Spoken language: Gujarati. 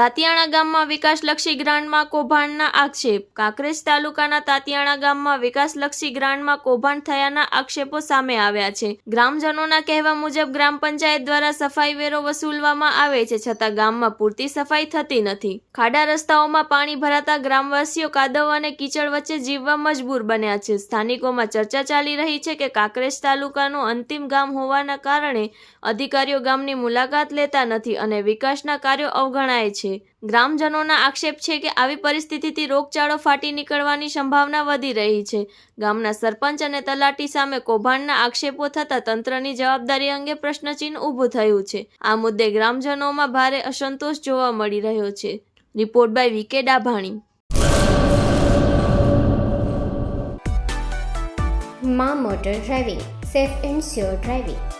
તાતિયાણા ગામમાં વિકાસલક્ષી ગ્રાન્ટમાં કૌભાંડના આક્ષેપ. કાંકરેજ તાલુકાના તાતિયાણા ગામમાં વિકાસલક્ષી ગ્રાન્ટમાં કૌભાંડ થયાના આક્ષેપો સામે આવ્યા છે. ગ્રામજનોના કહેવા મુજબ ગ્રામ પંચાયત દ્વારા સફાઈ વેરો વસૂલવામાં આવે છે છતાં ગામમાં પૂરતી સફાઈ થતી નથી. ખાડા રસ્તાઓમાં પાણી ભરાતા ગ્રામવાસીઓ કાદવ અને કીચડ વચ્ચે જીવવા મજબૂર બન્યા છે. સ્થાનિકોમાં ચર્ચા ચાલી રહી છે કે કાંકરેજ તાલુકાનું અંતિમ ગામ હોવાના કારણે અધિકારીઓ ગામની મુલાકાત લેતા નથી અને વિકાસના કાર્યો અવગણાય છે. ગ્રામજનોના આક્ષેપ છે કે આવી પરિસ્થિતિથી રોગચાળો ફાટી નીકળવાની સંભાવના વધી રહી છે. ગામના સરપંચ અને તલાટી સામે કૌભાંડના આક્ષેપો થતાં તંત્રની જવાબદારી અંગે પ્રશ્નચિહ્ન ઊભું થયું છે. આ મુદ્દે ગ્રામજનોમાં ભારે અસંતોષ જોવા મળી રહ્યો છે. Report by V K Dabhani. મા motor driving, safe and sure driving.